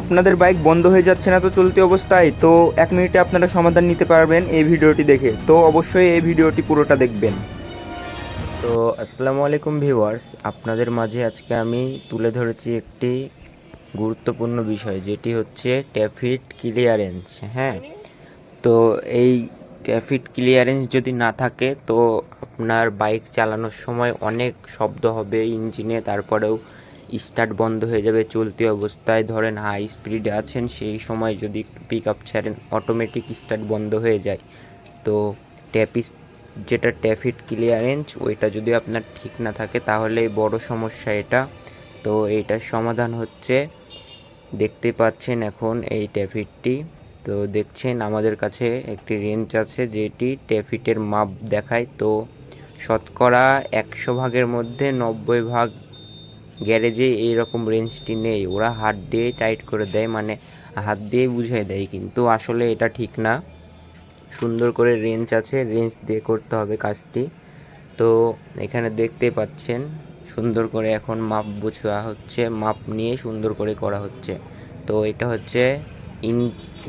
আপনাদের বাইক বন্ধ হয়ে যাচ্ছে না তো চলতি অবস্থায়, তো এক মিনিটে আপনারা সমাধান নিতে পারবেন এই ভিডিওটি দেখে। তো অবশ্যই এই ভিডিওটি পুরোটা দেখবেন। তো আসসালামু আলাইকুম ভিউয়ার্স, আপনাদের মাঝে আজকে আমি তুলে ধরেছি একটি গুরুত্বপূর্ণ বিষয়, যেটি হচ্ছে ট্যাফিট ক্লিয়ারেন্স হ্যাঁ? তো এই ট্যাফিট ক্লিয়ারেন্স যদি না থাকে, তো আপনার বাইক চালানোর সময় অনেক শব্দ হবে, ইঞ্জিনে, তারপরেও স্টার্ট বন্ধ হয়ে যাবে, চলতি অবস্থায় ধরেন হাই স্পিডে আছেন, সেই সময় যদি পিক আপ ছাড়েন অটোমেটিক স্টার্ট বন্ধ হয়ে যায়। তো ট্যাপিস যেটা ট্যাফিট ক্লিয়ারেন্স ওইটা যদি আপনার ঠিক না থাকে, তাহলে বড় সমস্যা এটা। তো এইটার সমাধান হচ্ছে, দেখতে পাচ্ছেন এখন এই ট্যাফিটটি তো দেখছেন আমাদের কাছে একটি রেঞ্জ আছে, যেটি ট্যাফিটের মাপ দেখায়। তো শতকরা একশো ভাগের মধ্যে নব্বই ভাগ গ্যারেজে এইরকম রেঞ্জটি নেই। ওরা হাত দিয়ে টাইট করে দেয় মানে হাত দিয়ে বুঝিয়ে দেয়, কিন্তু আসলে এটা ঠিক না। সুন্দর করে রেঞ্জ আছে, রেঞ্জ দিয়ে করতে হবে কাজটি। তো এখানে দেখতে পাচ্ছেন, সুন্দর করে এখন মাপ বোঝা হচ্ছে, মাপ নিয়ে সুন্দর করে করা হচ্ছে। তো এটা হচ্ছে ইন,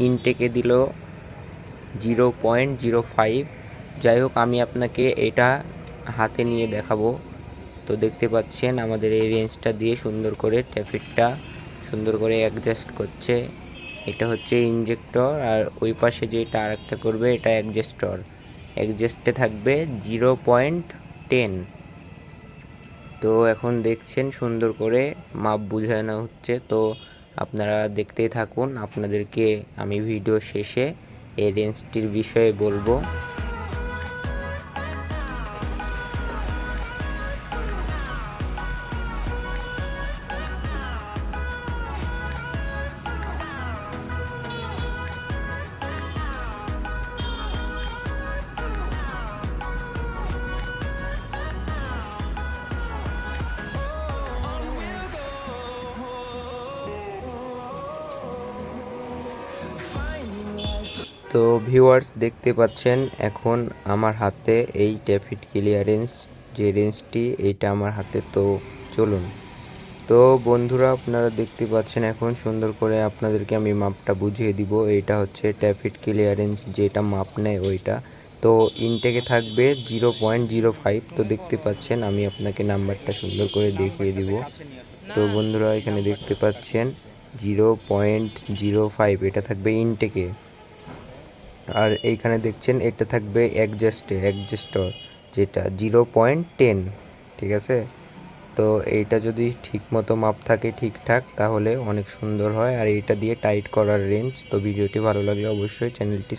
ইনটেকে দিল জিরো পয়েন্ট জিরো ফাইভ। যাই হোক, আমি আপনাকে এটা হাতে নিয়ে দেখাবো। তো দেখতে পাচ্ছেন আমাদের এই রেঞ্জটা দিয়ে সুন্দর করে ট্যাফিকটা সুন্দর করে অ্যাডজাস্ট করছে। এটা হচ্ছে ইনজেক্টর আর ওই পাশে যেটা আরেকটা করবে, এটা অ্যাডজাস্টর অ্যাডজাস্টে থাকবে জিরো পয়েন্ট টেন তো এখন দেখছেন সুন্দর করে মাপ বুঝানো হচ্ছে। তো আপনারা দেখতেই থাকুন, আপনাদেরকে আমি ভিডিও শেষে এই রেঞ্জটির বিষয়ে বলব। তো ভিউয়ার্স দেখতে পাচ্ছেন, এখন আমার হাতে এই ট্যাফিট ক্লিয়ারেন্স যে রেঞ্জটি, এইটা আমার হাতে, তো চলুন। তো বন্ধুরা, আপনারা দেখতে পাচ্ছেন এখন সুন্দর করে আপনাদেরকে আমি মাপটা বুঝিয়ে দিব। এইটা হচ্ছে ট্যাফিট ক্লিয়ারেন্স যেটা মাপ নেয় ওইটা। তো ইনটেকে থাকবে জিরো পয়েন্ট জিরো ফাইভ। তো দেখতে পাচ্ছেন, আমি আপনাকে নাম্বারটা সুন্দর করে দেখিয়ে দিব। তো বন্ধুরা, এখানে দেখতে পাচ্ছেন, জিরো পয়েন্ট জিরো ফাইভ। এটা থাকবে ইনটেকে আর এইখানে দেখছেন, এটা থাকবে অ্যাডজাস্টে অ্যাডজাস্টর যেটা জিরো পয়েন্ট টেন ঠিক আছে? তো এইটা যদি ঠিক মতো মাপ থাকে ঠিকঠাক, তাহলে অনেক সুন্দর হয়। আর এটা দিয়ে টাইট করার রেঞ্জ তো ভিডিওটি ভালো লাগলে অবশ্যই চ্যানেলটি